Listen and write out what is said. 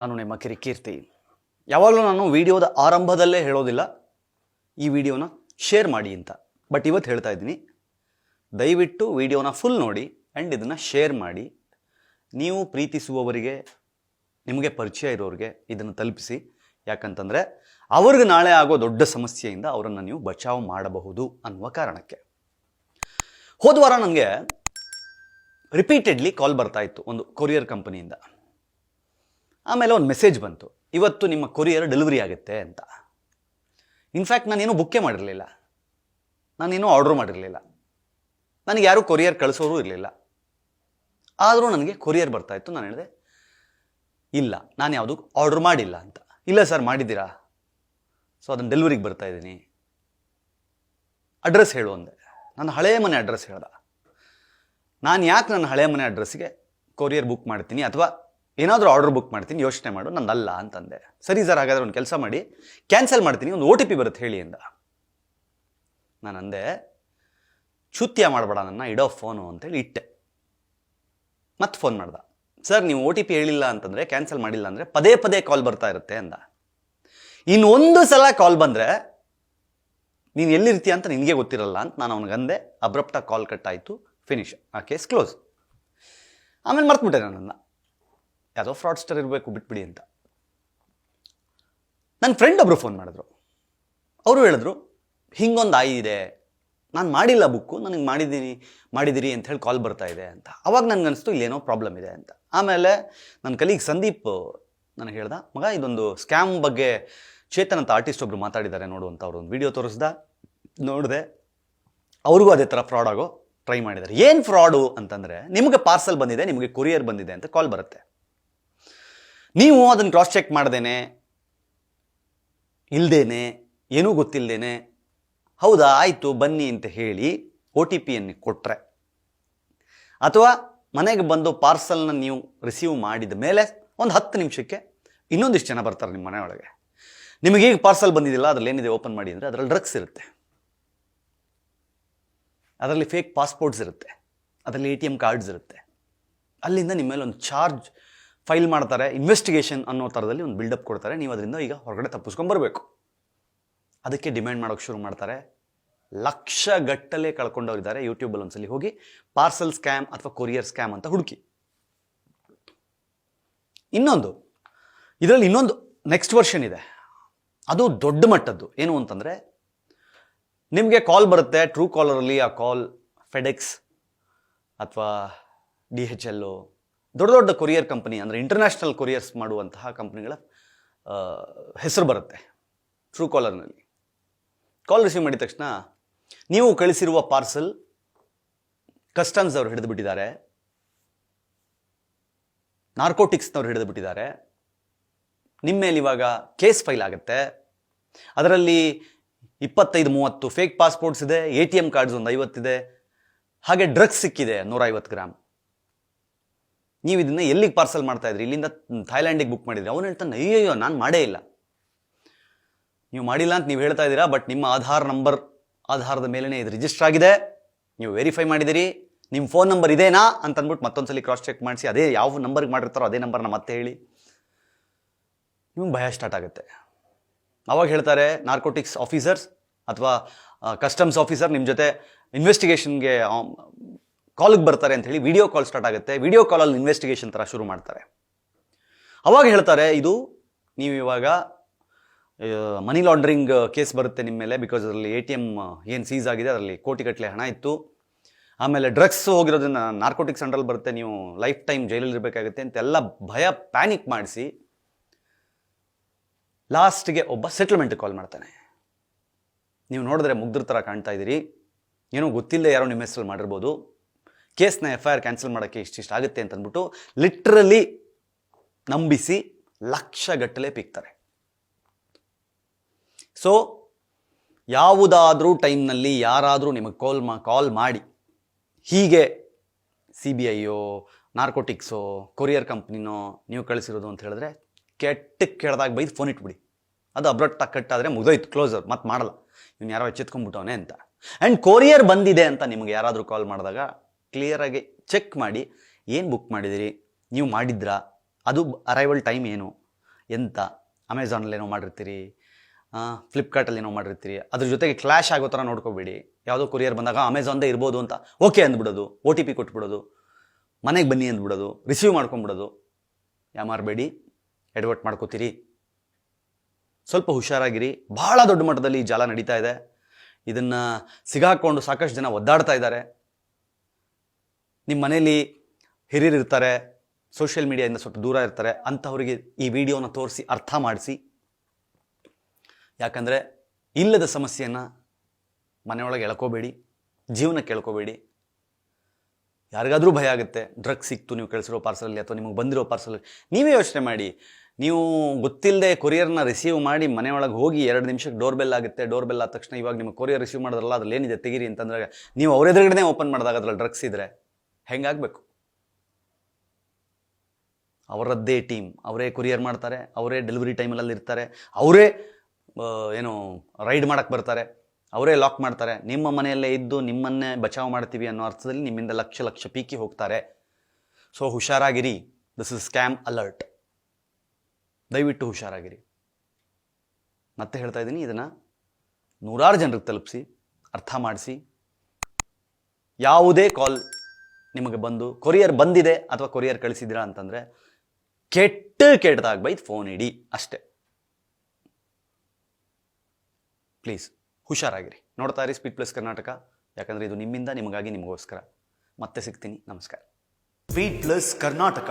ನಾನು ನಿಮ್ಮ ಕಿರಿಕೀರ್ತಿ. ಯಾವಾಗಲೂ ನಾನು ವಿಡಿಯೋದ ಆರಂಭದಲ್ಲೇ ಹೇಳೋದಿಲ್ಲ, ಈ ವಿಡಿಯೋನ ಶೇರ್ ಮಾಡಿ ಅಂತ. ಬಟ್ ಇವತ್ತು ಹೇಳ್ತಾ ಇದ್ದೀನಿ, ದಯವಿಟ್ಟು ವಿಡಿಯೋನ ಫುಲ್ ನೋಡಿ ಆ್ಯಂಡ್ ಇದನ್ನು ಶೇರ್ ಮಾಡಿ. ನೀವು ಪ್ರೀತಿಸುವವರಿಗೆ, ನಿಮಗೆ ಪರಿಚಯ ಇರೋರಿಗೆ ಇದನ್ನು ತಲುಪಿಸಿ. ಯಾಕಂತಂದರೆ, ಅವ್ರಿಗೆ ನಾಳೆ ಆಗೋ ದೊಡ್ಡ ಸಮಸ್ಯೆಯಿಂದ ಅವರನ್ನು ನೀವು ಬಚಾವ್ ಮಾಡಬಹುದು ಅನ್ನುವ ಕಾರಣಕ್ಕೆ. ಹೋದ ವಾರ ನನಗೆ ರಿಪೀಟೆಡ್ಲಿ ಕಾಲ್ ಬರ್ತಾ ಇತ್ತು ಒಂದು ಕೊರಿಯರ್ ಕಂಪನಿಯಿಂದ ಆಮೇಲೆ ಒಂದು ಮೆಸೇಜ್ ಬಂತು. ಇವತ್ತು ನಿಮ್ಮ ಕೊರಿಯರ್ ಡೆಲಿವರಿ ಆಗುತ್ತೆ ಅಂತ. ಇನ್ಫ್ಯಾಕ್ಟ್ ನಾನೇನು ಬುಕ್ಕೇ ಮಾಡಿರಲಿಲ್ಲ. ನಾನೇನು ಆರ್ಡ್ರ್ ಮಾಡಿರಲಿಲ್ಲ. ನನಗೆ ಯಾರೂ ಕೊರಿಯರ್ ಕಳಿಸೋರು ಇರಲಿಲ್ಲ. ಆದರೂ ನನಗೆ ಕೊರಿಯರ್ ಬರ್ತಾ ಇತ್ತು. ನಾನು ಹೇಳಿದೆ, ಇಲ್ಲ, ನಾನು ಯಾವುದು ಆರ್ಡ್ರ್ ಮಾಡಿಲ್ಲ ಅಂತ. ಇಲ್ಲ ಸರ್, ಮಾಡಿದ್ದೀರಾ? ಸೊ ಅದನ್ನು ಡೆಲಿವರಿಗೆ ಬರ್ತಾ ಇದ್ದೀನಿ. ಅಡ್ರೆಸ್ ಹೇಳು, ಅಂದೆ. ನನ್ನ ಹಳೆಯ ಮನೆ ಅಡ್ರೆಸ್ ಹೇಳ್ದ. ನಾನು ಯಾಕೆ ನನ್ನ ಹಳೆಯ ಮನೆ ಅಡ್ರೆಸ್ಗೆ ಕೊರಿಯರ್ ಬುಕ್ ಮಾಡ್ತೀನಿ ಅಥವಾ ಏನಾದರೂ ಆರ್ಡರ್ ಬುಕ್ ಮಾಡ್ತೀನಿ, ಯೋಚನೆ ಮಾಡು, ನಂದಲ್ಲ ಅಂತಂದೆ. ಸರಿ ಸರ್, ಹಾಗಾದ್ರೆ ಒಂದು ಕೆಲಸ ಮಾಡಿ ಕ್ಯಾನ್ಸಲ್ ಮಾಡ್ತೀನಿ, ಒಂದು ಓ ಟಿ ಪಿ ಬರುತ್ತೆ ಹೇಳಿ ಅಂದ ನಾನು ಅಂದೆ ಚುತ್ಯ ಮಾಡಬೇಡ ನನ್ನ, ಇಡೋ ಫೋನು ಅಂತೇಳಿ ಇಟ್ಟೆ. ಮತ್ತೆ ಫೋನ್ ಮಾಡ್ದ. ಸರ್, ನೀವು ಓ ಟಿ ಪಿ ಹೇಳಿಲ್ಲ ಅಂತಂದರೆ ಕ್ಯಾನ್ಸಲ್ ಮಾಡಿಲ್ಲ ಅಂದರೆ ಪದೇ ಪದೇ ಕಾಲ್ ಬರ್ತಾ ಇರುತ್ತೆ ಅಂದ. ಇನ್ನೊಂದು ಸಲ ಕಾಲ್ ಬಂದರೆ, ನೀನು ಎಲ್ಲಿರ್ತೀಯ ಅಂತ ನಿನಗೆ ಗೊತ್ತಿರಲ್ಲ ಅಂತ ನಾನು ಅವ್ನಿಗೆ ಅಂದೆ ಅಬ್ರಪ್ಟಾಗಿ ಕಾಲ್ ಕಟ್ ಆಯಿತು ಫಿನಿಶ್ ಆ ಕೇಸ್ ಕ್ಲೋಸ್ ಆಮೇಲೆ ಮರ್ತುಬಿಟ್ಟೆ ನನ್ನನ್ನು ಯಾವುದೋ ಫ್ರಾಡ್ಸ್ಟರ್ ಇರಬೇಕು ಬಿಟ್ಬಿಡಿ ಅಂತ. ನನ್ನ ಫ್ರೆಂಡ್ ಒಬ್ಬರು ಫೋನ್ ಮಾಡಿದ್ರು. ಅವರು ಹೇಳಿದ್ರು, ಹಿಂಗೊಂದು ಆಗಿದೆ ನಾನು ಮಾಡಿಲ್ಲ ಬುಕ್ಕು ನನಗೆ ಮಾಡಿದ್ದೀನಿ ಮಾಡಿದಿರಿ ಅಂತ ಹೇಳಿ ಕಾಲ್ ಬರ್ತಾ ಇದೆ ಅಂತ. ಅವಾಗ ನನಗನ್ನಿಸ್ತು ಇಲ್ಲೇನೋ ಪ್ರಾಬ್ಲಮ್ ಇದೆ ಅಂತ. ಆಮೇಲೆ ನನ್ನ ಕಲೀಗ್ ಸಂದೀಪ್, ನನಗೆ ಹೇಳ್ದ, ಮಗ, ಇದೊಂದು ಸ್ಕ್ಯಾಮ್ ಬಗ್ಗೆ ಚೇತನ್ ಅಂತ ಆರ್ಟಿಸ್ಟ್ ಒಬ್ರು ಮಾತಾಡಿದ್ದಾರೆ ನೋಡು ಅಂತ ಅವ್ರು ಒಂದು ವಿಡಿಯೋ ತೋರಿಸ್ದ. ನೋಡಿದೆ, ಅವ್ರಿಗೂ ಅದೇ ಥರ ಫ್ರಾಡ್ ಆಗೋ ಟ್ರೈ ಮಾಡಿದ್ದಾರೆ ಏನು ಫ್ರಾಡು ಅಂತಂದರೆ, ನಿಮಗೆ ಪಾರ್ಸಲ್ ಬಂದಿದೆ, ನಿಮಗೆ ಕೊರಿಯರ್ ಬಂದಿದೆ ಅಂತ ಕಾಲ್ ಬರುತ್ತೆ. ನೀವು ಅದನ್ನು ಕ್ರಾಸ್ ಚೆಕ್ ಮಾಡ್ದೇನೆ, ಇಲ್ದೇನೆ, ಏನೂ ಗೊತ್ತಿಲ್ಲದೇನೆ ಹೌದಾ, ಆಯಿತು, ಬನ್ನಿ ಅಂತ ಹೇಳಿ ಒ ಟಿ ಪಿಯನ್ನು ಕೊಟ್ಟರೆ ಅಥವಾ ಮನೆಗೆ ಬಂದು ಪಾರ್ಸಲ್ನ ನೀವು ರಿಸೀವ್ ಮಾಡಿದ ಮೇಲೆ ಒಂದು ಹತ್ತು ನಿಮಿಷಕ್ಕೆ ಇನ್ನೊಂದಿಷ್ಟು ಜನ ಬರ್ತಾರೆ ನಿಮ್ಮ ಮನೆಯೊಳಗೆ. ನಿಮಗೆ ಈಗ ಪಾರ್ಸಲ್ ಬಂದಿದ್ದಿಲ್ಲ ಅದರಲ್ಲಿ ಏನಿದೆ ಓಪನ್ ಮಾಡಿ ಅಂದರೆ ಅದರಲ್ಲಿ ಡ್ರಗ್ಸ್ ಇರುತ್ತೆ. ಅದರಲ್ಲಿ ಫೇಕ್ ಪಾಸ್ಪೋರ್ಟ್ಸ್ ಇರುತ್ತೆ. ಅದರಲ್ಲಿ ಎ ಟಿ ಎಂ ಕಾರ್ಡ್ಸ್ ಇರುತ್ತೆ. ಅಲ್ಲಿಂದ ನಿಮ್ಮ ಮೇಲೆ ಒಂದು ಚಾರ್ಜ್ ಫೈಲ್ ಮಾಡ್ತಾರೆ ಇನ್ವೆಸ್ಟಿಗೇಷನ್ ಅನ್ನೋ ಥರದಲ್ಲಿ ಒಂದು ಬಿಲ್ಡಪ್ ಕೊಡ್ತಾರೆ. ನೀವು ಅದರಿಂದ ಈಗ ಹೊರಗಡೆ ತಪ್ಪಿಸ್ಕೊಂಬರ್ಬೇಕು. ಅದಕ್ಕೆ ಡಿಮ್ಯಾಂಡ್ ಮಾಡೋಕ್ಕೆ ಶುರು ಮಾಡ್ತಾರೆ. ಲಕ್ಷ ಗಟ್ಟಲೆ ಕಳ್ಕೊಂಡವರಿದ್ದಾರೆ ಯೂಟ್ಯೂಬಲ್ಲಿ ಒಂದ್ಸಲಿ ಹೋಗಿ ಪಾರ್ಸಲ್ ಸ್ಕ್ಯಾಮ್ ಅಥವಾ ಕೊರಿಯರ್ ಸ್ಕ್ಯಾಮ್ ಅಂತ ಹುಡುಕಿ. ಇನ್ನೊಂದು, ಇದರಲ್ಲಿ ಇನ್ನೊಂದು ನೆಕ್ಸ್ಟ್ ವರ್ಷನ್ ಇದೆ. ಅದು ದೊಡ್ಡ ಮಟ್ಟದ್ದು. ಏನು ಅಂತಂದರೆ, ನಿಮಗೆ ಕಾಲ್ ಬರುತ್ತೆ ಟ್ರೂ ಕಾಲರಲ್ಲಿ ಆ ಕಾಲ್ ಫೆಡೆಕ್ಸ್ ಅಥವಾ ಡಿ ಎಚ್ ಎಲ್ಲು ದೊಡ್ಡ ದೊಡ್ಡ ಕೊರಿಯರ್ ಕಂಪನಿ ಅಂದರೆ ಇಂಟರ್ನ್ಯಾಷನಲ್ ಕೊರಿಯರ್ಸ್ ಮಾಡುವಂತಹ ಕಂಪ್ನಿಗಳ ಹೆಸರು ಬರುತ್ತೆ ಟ್ರೂ ಕಾಲರ್ನಲ್ಲಿ ಕಾಲ್ ರಿಸೀವ್ ಮಾಡಿದ ತಕ್ಷಣ ನೀವು ಕಳಿಸಿರುವ ಪಾರ್ಸಲ್ ಕಸ್ಟಮ್ಸ್ ಅವರು ಹಿಡಿದು ಬಿಟ್ಟಿದ್ದಾರೆ. ನಾರ್ಕೋಟಿಕ್ಸ್ನವ್ರು ಹಿಡಿದು ಬಿಟ್ಟಿದ್ದಾರೆ. ನಿಮ್ಮ ಮೇಲೆ ಇವಾಗ ಕೇಸ್ ಫೈಲ್ ಆಗುತ್ತೆ. ಅದರಲ್ಲಿ ಇಪ್ಪತ್ತೈದು, ಮೂವತ್ತು ಫೇಕ್ ಪಾಸ್ಪೋರ್ಟ್ಸ್ ಇದೆ ಎ ಟಿ ಎಂ ಕಾರ್ಡ್ಸ್ ಒಂದು ಐವತ್ತಿದೆ ಹಾಗೆ ಡ್ರಗ್ಸ್ ಸಿಕ್ಕಿದೆ ನೂರೈವತ್ತು ಗ್ರಾಮ್ ನೀವು ಇದನ್ನು ಎಲ್ಲಿಗೆ ಪಾರ್ಸಲ್ ಮಾಡ್ತಾ ಇದ್ರಿ? ಇಲ್ಲಿಂದ ಥೈಲ್ಯಾಂಡಿಗೆ ಬುಕ್ ಮಾಡಿದ್ರಿ. ಅವನು ಹೇಳ್ತಾನೆ, ಅಯ್ಯಯ್ಯೋ, ನಾನು ಮಾಡೇ ಇಲ್ಲ. ನೀವು ಮಾಡಿಲ್ಲ ಅಂತ ನೀವು ಹೇಳ್ತಾ ಇದ್ದೀರಾ ಬಟ್ ನಿಮ್ಮ ಆಧಾರ್ ನಂಬರ್ ಆಧಾರದ ಮೇಲೇ ಇದು ರಿಜಿಸ್ಟರ್ ಆಗಿದೆ. ನೀವು ವೆರಿಫೈ ಮಾಡಿದಿರಿ ನಿಮ್ಮ ಫೋನ್ ನಂಬರ್ ಇದೇನಾ? ಅಂತ ಅಂದ್ಬಿಟ್ಟು ಮತ್ತೊಂದ್ಸಲಿ ಕ್ರಾಸ್ ಚೆಕ್ ಮಾಡಿಸಿ, ಅದೇ ಯಾವ ನಂಬರ್ಗೆ ಮಾಡಿರ್ತಾರೋ ಅದೇ ನಂಬರ್ನ ಮತ್ತೆ ಹೇಳಿ. ನಿಮ್ಗೆ ಭಯ ಸ್ಟಾರ್ಟ್ ಆಗುತ್ತೆ. ಅವಾಗ ಹೇಳ್ತಾರೆ ನಾರ್ಕೋಟಿಕ್ಸ್ ಆಫೀಸರ್ಸ್ ಅಥವಾ ಕಸ್ಟಮ್ಸ್ ಆಫೀಸರ್ ನಿಮ್ಮ ಜೊತೆ ಇನ್ವೆಸ್ಟಿಗೇಷನ್ಗೆ ಕಾಲಿಗೆ ಬರ್ತಾರೆ ಅಂತ ಹೇಳಿ ವಿಡಿಯೋ ಕಾಲ್ ಸ್ಟಾರ್ಟ್ ಆಗುತ್ತೆ. ವಿಡಿಯೋ ಕಾಲಲ್ಲಿ ಇನ್ವೆಸ್ಟಿಗೇಷನ್ ಥರ ಶುರು ಮಾಡ್ತಾರೆ. ಅವಾಗ ಹೇಳ್ತಾರೆ, ಇದು ನೀವು ಇವಾಗ ಮನಿ ಲಾಂಡ್ರಿಂಗ್ ಕೇಸ್ ಬರುತ್ತೆ ನಿಮ್ಮ ಮೇಲೆ ಬಿಕಾಸ್ ಅದರಲ್ಲಿ ಎ ಟಿ ಎಂ ಏನು ಸೀಸ್ ಆಗಿದೆ, ಅದರಲ್ಲಿ ಕೋಟಿಗಟ್ಟಲೆ ಹಣ ಇತ್ತು. ಆಮೇಲೆ ಡ್ರಗ್ಸ್ ಹೋಗಿರೋದನ್ನ ನಾರ್ಕೋಟಿಕ್ಸ್ ಸೆಂಟ್ರಲ್ ಬರುತ್ತೆ, ನೀವು ಲೈಫ್ ಟೈಮ್ ಜೈಲಲ್ಲಿ ಇರಬೇಕಾಗುತ್ತೆ ಅಂತೆಲ್ಲ ಭಯ ಪ್ಯಾನಿಕ್ ಮಾಡಿಸಿ ಲಾಸ್ಟ್ಗೆ ಒಬ್ಬ ಸೆಟ್ಲ್ಮೆಂಟ್ ಕಾಲ್ ಮಾಡ್ತಾನೆ. ನೀವು ನೋಡಿದ್ರೆ ಮುಗ್ದ್ರ ಥರ ಕಾಣ್ತಾ ಇದ್ದೀರಿ. ಏನೋ ಗೊತ್ತಿಲ್ಲದೆ ಯಾರೋ ನಿಮ್ಮ ಹೆಸರು ಮಾಡಿರ್ಬೋದು. ಕೇಸ್ನ ಎಫ್ ಐ ಆರ್ ಕ್ಯಾನ್ಸಲ್ ಮಾಡೋಕ್ಕೆ ಇಷ್ಟಿಷ್ಟು ಆಗುತ್ತೆ ಅಂತ ಅಂದ್ಬಿಟ್ಟು ಲಿಟ್ರಲಿ ನಂಬಿಸಿ ಲಕ್ಷ ಗಟ್ಟಲೆ ಪೀಕ್ತಾರೆ. ಸೊ ಯಾವುದಾದ್ರೂ ಟೈಮ್ನಲ್ಲಿ ಯಾರಾದರೂ ನಿಮಗೆ ಕಾಲ್ ಮಾ ಕಾಲ್ ಮಾಡಿ, ಹೀಗೆ ಸಿ ಬಿ ಐಯೋ ನಾರ್ಕೋಟಿಕ್ಸೋ ಕೊರಿಯರ್ ಕಂಪ್ನಿನೋ ನೀವು ಕಳಿಸಿರೋದು ಅಂತ ಹೇಳಿದ್ರೆ ಕೆಟ್ಟಕ್ಕೆ ಕೆಡ್ದಾಗ ಬೈದು ಫೋನ್ ಇಟ್ಬಿಡಿ. ಅದು ಅಬ್ರಟ್ ಕಟ್ಟಾದರೆ ಮುಗಿದೋಯ್ತು ಕ್ಲೋಸರ್ ಮತ್ತೆ ಮಾಡಲ್ಲ. ಇವ್ನು ಯಾರೋ ಎಚ್ಚೆತ್ಕೊಂಡ್ಬಿಟ್ಟವನೇ ಅಂತ. ಆ್ಯಂಡ್ ಕೊರಿಯರ್ ಬಂದಿದೆ ಅಂತ ನಿಮಗೆ ಯಾರಾದರೂ ಕಾಲ್ ಮಾಡಿದಾಗ ಕ್ಲಿಯರಾಗಿ ಚೆಕ್ ಮಾಡಿ, ಏನು ಬುಕ್ ಮಾಡಿದಿರಿ? ನೀವು ಮಾಡಿದ್ರಾ? ಅದು ಅರೈವಲ್ ಟೈಮ್ ಏನು? ಎಂತ? ಅಮೆಝಾನಲ್ಲಿ ಏನೋ ಮಾಡಿರ್ತೀರಿ? ಫ್ಲಿಪ್ಕಾರ್ಟಲ್ಲಿ ಏನೋ ಮಾಡಿರ್ತೀರಿ? ಅದ್ರ ಜೊತೆಗೆ ಕ್ಲಾಶ್ ಆಗೋ ಥರ ನೋಡ್ಕೋಬೇಡಿ. ಯಾವುದೋ ಕೊರಿಯರ್ ಬಂದಾಗ ಅಮೆಝಾನ್ದೇ ಇರ್ಬೋದು ಅಂತ ಓಕೆ ಅಂದ್ಬಿಡೋದು. ಒ ಟಿ ಪಿ ಕೊಟ್ಬಿಡೋದು. ಮನೆಗೆ ಬನ್ನಿ ಅಂದ್ಬಿಡೋದು. ರಿಸೀವ್ ಮಾಡ್ಕೊಂಬಿಡೋದು. ಯಾಮಾರಬೇಡಿ ಎಡ್ವರ್ಟ್ ಮಾಡ್ಕೋತೀರಿ. ಸ್ವಲ್ಪ ಹುಷಾರಾಗಿರಿ. ಭಾಳ ದೊಡ್ಡ ಮಟ್ಟದಲ್ಲಿ ಈ ಜಾಲ ನಡೀತಾ ಇದೆ. ಇದನ್ನು ಸಿಗಾಕೊಂಡು ಸಾಕಷ್ಟು ಜನ ಒದ್ದಾಡ್ತಾ ಇದ್ದಾರೆ. ನಿಮ್ಮ ಮನೇಲಿ ಹಿರಿಯರು ಇರ್ತಾರೆ ಸೋಷಿಯಲ್ ಮೀಡಿಯಾದಿಂದ ಸ್ವಲ್ಪ ದೂರ ಇರ್ತಾರೆ, ಅಂಥವರಿಗೆ ಈ ವಿಡಿಯೋನ ತೋರಿಸಿ, ಅರ್ಥ ಮಾಡಿಸಿ. ಯಾಕಂದರೆ ಇಲ್ಲದ ಸಮಸ್ಯೆಯನ್ನು ಮನೆಯೊಳಗೆ ಎಳ್ಕೋಬೇಡಿ, ಜೀವನಕ್ಕೆ ಕೇಳ್ಕೋಬೇಡಿ ಯಾರಿಗಾದರೂ ಭಯ ಆಗುತ್ತೆ ಡ್ರಗ್ಸ್ ಸಿಕ್ತು, ನೀವು ಕಳಿಸಿರೋ ಪಾರ್ಸಲಲ್ಲಿ ಅಥವಾ ನಿಮಗೆ ಬಂದಿರೋ ಪಾರ್ಸಲಲ್ಲಿ ನೀವೇ ಯೋಚನೆ ಮಾಡಿ. ನೀವು ಗೊತ್ತಿಲ್ಲದೆ ಕೊರಿಯರ್ನ ರಿಸೀವ್ ಮಾಡಿ ಮನೆಯೊಳಗೆ ಹೋಗಿ ಎರಡು ನಿಮಿಷಕ್ಕೆ ಡೋರ್ ಬೆಲ್ ಆಗುತ್ತೆ ಡೋರ್ ಬೆಲ್ ಆದ ತಕ್ಷಣ ಇವಾಗ ನಿಮಗೆ ಕೊರಿಯರ್ ರಿಸೀವ್ ಮಾಡಿದ್ರಲ್ಲ, ಅದ್ರಲ್ಲಿ ಏನಿದೆ, ತೆಗಿರಿ ಅಂತಂದ್ರೆ, ನೀವು ಅವ್ರ ಎದುರುಗಡೆನೇ ಓಪನ್ ಮಾಡಿದಾಗ ಅದ್ರಲ್ಲಿ ಡ್ರಗ್ಸ್ ಇದ್ರೆ ಹೆಂಗಾಗಬೇಕು? ಅವರದ್ದೇ ಟೀಮ್, ಅವರೇ ಕೊರಿಯರ್ ಮಾಡ್ತಾರೆ, ಅವರೇ ಡೆಲಿವರಿ ಟೈಮಲ್ಲಿ ಇರ್ತಾರೆ, ಅವರೇ ಏನು, ರೈಡ್ ಮಾಡೋಕ್ಕೆ ಬರ್ತಾರೆ, ಅವರೇ ಲಾಕ್ ಮಾಡ್ತಾರೆ. ನಿಮ್ಮ ಮನೆಯಲ್ಲೇ ಇದ್ದು ನಿಮ್ಮನ್ನೇ ಬಚಾವ್ ಮಾಡ್ತೀವಿ ಅನ್ನೋ ಅರ್ಥದಲ್ಲಿ ನಿಮ್ಮಿಂದ ಲಕ್ಷ ಲಕ್ಷ ಪೀಕಿ ಹೋಗ್ತಾರೆ. ಸೊ, ಹುಷಾರಾಗಿರಿ. ದಿಸ್ ಇಸ್ ಸ್ಕ್ಯಾಮ್ ಅಲರ್ಟ್ ದಯವಿಟ್ಟು ಹುಷಾರಾಗಿರಿ. ಮತ್ತೆ ಹೇಳ್ತಾ ಇದ್ದೀನಿ, ಇದನ್ನು ನೂರಾರು ಜನರಿಗೆ ತಲುಪಿಸಿ, ಅರ್ಥ ಮಾಡಿಸಿ. ಯಾವುದೇ ಕಾಲ್ ನಿಮಗೆ ಬಂದು, ಕೊರಿಯರ್ ಬಂದಿದೆ ಅಥವಾ ಕೊರಿಯರ್ ಕಳಿಸಿದ್ದೀರಾ ಅಂತಂದರೆ, ಕೆಟ್ಟ ಕೆಟ್ಟದಾಗ ಬೈದು ಫೋನ್ ಇಡಿ ಅಷ್ಟೇ. ಪ್ಲೀಸ್ ಹುಷಾರಾಗಿರಿ. ನೋಡ್ತಾ ಇರಿ ಸ್ಪೀಡ್ ಪ್ಲಸ್ ಕರ್ನಾಟಕ. ಯಾಕಂದರೆ ಇದು ನಿಮ್ಮಿಂದ, ನಿಮಗಾಗಿ, ನಿಮಗೋಸ್ಕರ. ಮತ್ತೆ ಸಿಗ್ತೀನಿ. ನಮಸ್ಕಾರ. Speed plus Karnataka.